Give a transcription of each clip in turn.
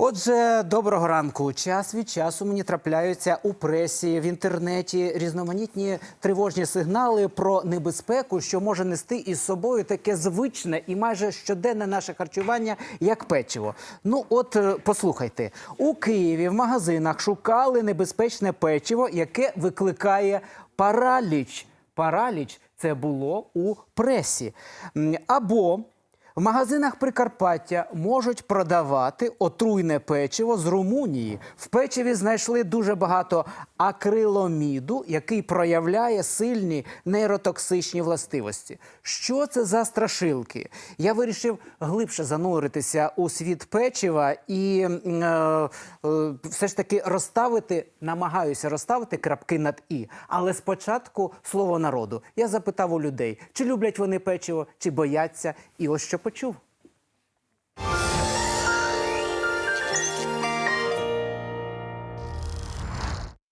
Отже, доброго ранку. Час від часу мені трапляються у пресі в інтернеті різноманітні тривожні сигнали про небезпеку, що може нести із собою таке звичне і майже щоденне наше харчування, як печиво. Ну, от е, послухайте, у Києві в магазинах шукали небезпечне печиво, яке викликає параліч. Параліч це було у пресі. Або в магазинах Прикарпаття можуть продавати отруйне печиво з Румунії. В печиві знайшли дуже багато акриламіду, який проявляє сильні нейротоксичні властивості. Що це за страшилки? Я вирішив глибше зануритися у світ печива і е, е, все ж таки розставити, намагаюся розставити крапки над і. Але спочатку слово народу. Я запитав у людей, чи люблять вони печиво, чи бояться, і ось що почув.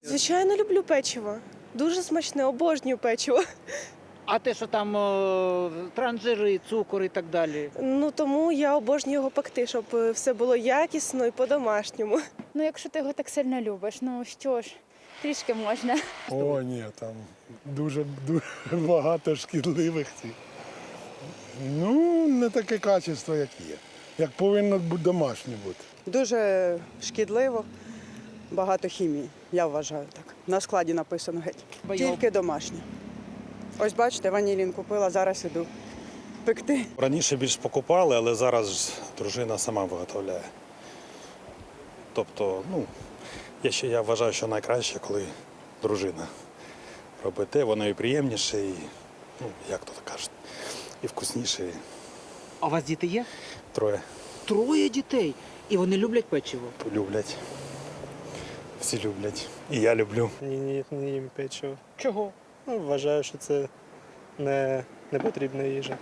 Звичайно, люблю печиво. Дуже смачне, обожнюю печиво. А те, що там о, транжири, цукор і так далі. Ну тому я обожнюю його пекти, щоб е, все було якісно і по-домашньому. Ну, якщо ти його так сильно любиш, ну що ж, трішки можна. О, ні, там дуже, дуже багато шкідливих цих. Ну, не таке качество, як є. Як повинно бути домашнє бути. Дуже шкідливо, багато хімії, я вважаю так. На складі написано геть. Тільки домашнє. Ось бачите, ванілін купила, зараз іду пекти. Раніше більш покупали, але зараз дружина сама виготовляє. Тобто, ну, я ще я вважаю, що найкраще, коли дружина робить те, воно і приємніше, і, ну, як то кажуть, і вкусніший. А у вас діти є? троє Троє дітей. І вони люблять печиво. люблять. Всі люблять. І я люблю. Ні, ні, не їм печиво. Чого? Ну, вважаю, що це не, не потрібна їжа.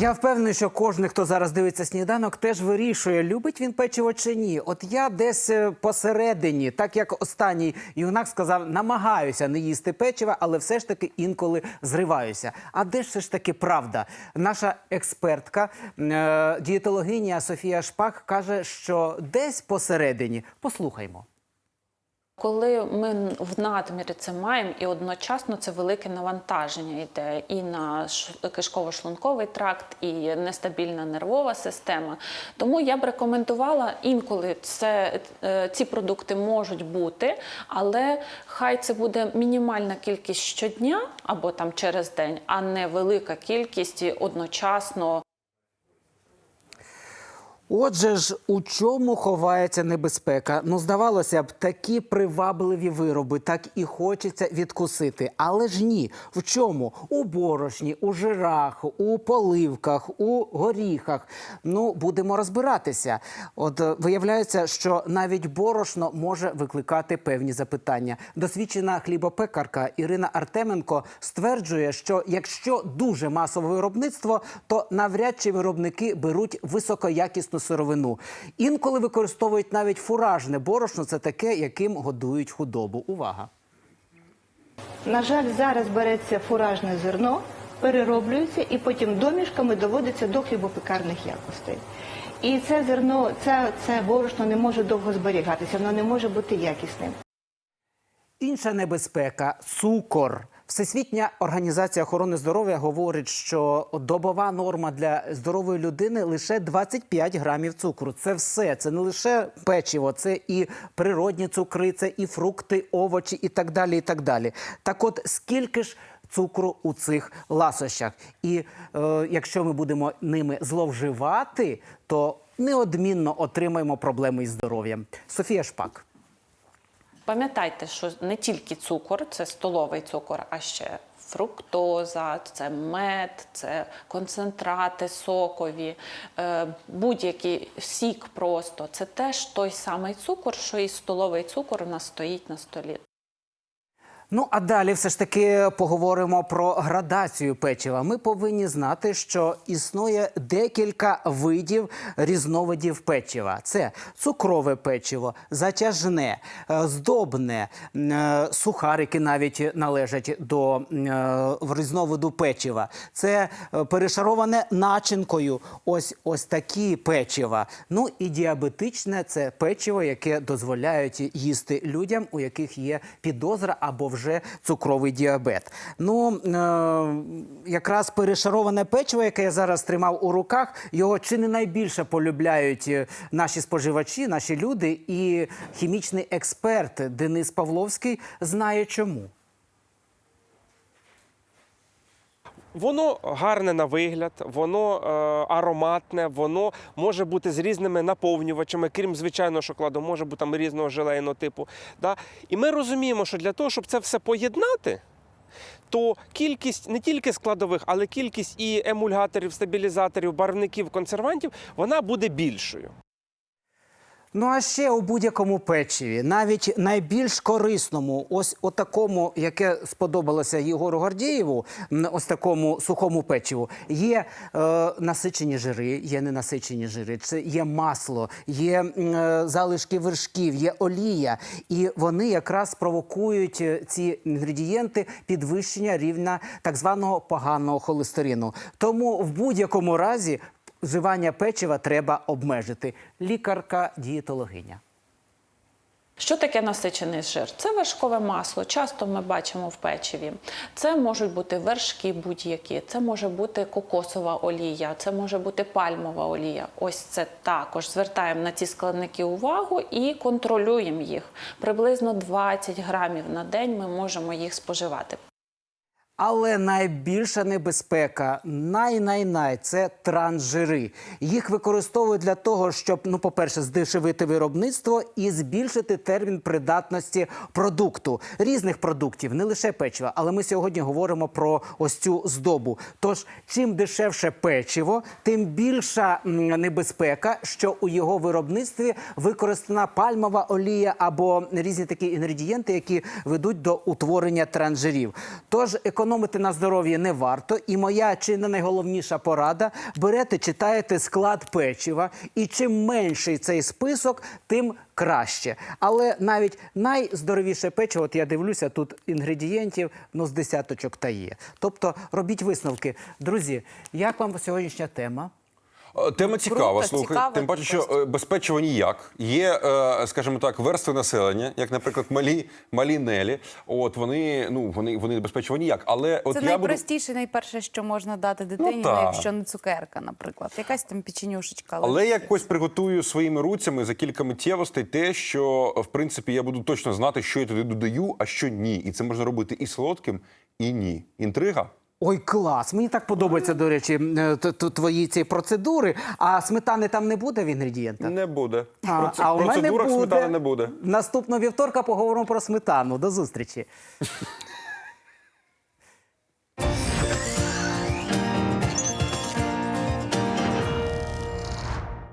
Я впевнений, що кожен, хто зараз дивиться сніданок, теж вирішує, любить він печиво чи ні. От я десь е, посередині, так як останній юнак сказав, намагаюся не їсти печива, але все ж таки інколи зриваюся. А де ж все ж таки правда? Наша експертка, е, дієтологиня Софія Шпак каже, що десь посередині. Послухаймо. Коли ми в надмірі це маємо, і одночасно це велике навантаження йде і на кишково-шлунковий тракт, і нестабільна нервова система. Тому я б рекомендувала інколи це, е, ці продукти можуть бути, але хай це буде мінімальна кількість щодня або там через день, а не велика кількість і одночасно. Отже ж, у чому ховається небезпека? Ну, здавалося б, такі привабливі вироби, так і хочеться відкусити. Але ж ні. В чому? У борошні, у жирах, у поливках, у горіхах. Ну, будемо розбиратися. От е, виявляється, що навіть борошно може викликати певні запитання. Досвідчена хлібопекарка Ірина Артеменко стверджує, що якщо дуже масове виробництво, то навряд чи виробники беруть високоякісну сировину. Інколи використовують навіть фуражне борошно. Це таке, яким годують худобу. Увага! На жаль, зараз береться фуражне зерно, перероблюється і потім домішками доводиться до хлібопекарних якостей. І це зерно, це, це борошно не може довго зберігатися, воно не може бути якісним. Інша небезпека цукор. Всесвітня організація охорони здоров'я говорить, що добова норма для здорової людини лише 25 грамів цукру. Це все. Це не лише печиво, це і природні цукри, це і фрукти, овочі, і так далі. І так далі. Так, от скільки ж цукру у цих ласощах? І е, якщо ми будемо ними зловживати, то неодмінно отримаємо проблеми із здоров'ям. Софія Шпак. Пам'ятайте, що не тільки цукор, це столовий цукор, а ще фруктоза, це мед, це концентрати сокові, е, будь-який сік просто. Це теж той самий цукор, що і столовий цукор у нас стоїть на столі. Ну а далі все ж таки поговоримо про градацію печива. Ми повинні знати, що існує декілька видів різновидів печива: це цукрове печиво, затяжне, е, здобне, е, сухарики навіть належать до е, різновиду печива. Це перешароване начинкою. Ось ось такі печива. Ну і діабетичне це печиво, яке дозволяють їсти людям, у яких є підозра або вже цукровий діабет. Ну е, якраз перешароване печиво, яке я зараз тримав у руках, його чи не найбільше полюбляють е, наші споживачі, наші люди, і хімічний експерт Денис Павловський знає чому. Воно гарне на вигляд, воно е, ароматне, воно може бути з різними наповнювачами, крім звичайного шоколаду, може бути там різного желейного типу. Да? І ми розуміємо, що для того, щоб це все поєднати, то кількість не тільки складових, але кількість і емульгаторів, стабілізаторів, барвників, консервантів, вона буде більшою. Ну а ще у будь-якому печиві, навіть найбільш корисному, ось отакому, яке сподобалося Єгору Гордієву, ось такому сухому печиву, є е, насичені жири, є ненасичені жири, це є масло, є е, залишки вершків, є олія, і вони якраз провокують е, ці інгредієнти підвищення рівня так званого поганого холестерину. Тому в будь-якому разі вживання печива треба обмежити. Лікарка-дієтологиня. Що таке насичений жир? Це вершкове масло. Часто ми бачимо в печиві. Це можуть бути вершки будь-які, це може бути кокосова олія, це може бути пальмова олія. Ось це також звертаємо на ці складники увагу і контролюємо їх. Приблизно 20 грамів на день ми можемо їх споживати. Але найбільша небезпека, най-най-най, це трансжири. Їх використовують для того, щоб, ну, по-перше, здешевити виробництво і збільшити термін придатності продукту різних продуктів, не лише печива. Але ми сьогодні говоримо про ось цю здобу. Тож, чим дешевше печиво, тим більша небезпека, що у його виробництві використана пальмова олія або різні такі інгредієнти, які ведуть до утворення трансжирів. Тож економити на здоров'ї не варто. І моя чи не найголовніша порада: берете, читаєте склад печива, і чим менший цей список, тим краще. Але навіть найздоровіше печиво, от я дивлюся, тут інгредієнтів ну з десяточок та є. Тобто робіть висновки. Друзі, як вам сьогоднішня тема? Е, Тема цікава, слухай. Тим паче, що е, без ніяк. Є, е, скажімо так, верстви населення, як, наприклад, малі, малі Нелі. От вони, ну, вони, вони без печива ніяк. Але от Це я буду... найпростіше, найперше, що можна дати дитині, ну, якщо не цукерка, наприклад. Якась там печенюшечка. Але я якось приготую своїми руцями за кілька миттєвостей те, що в принципі я буду точно знати, що я туди додаю, а що ні. І це можна робити і солодким, і ні. Інтрига. Ой, клас! Мені так подобається, до речі, е, т- т- твої ці процедури. А сметани там не буде в інгредієнтах? Не буде. А, В проц- а у мене процедурах буде. сметани не буде. Наступного вівторка поговоримо про сметану. До зустрічі.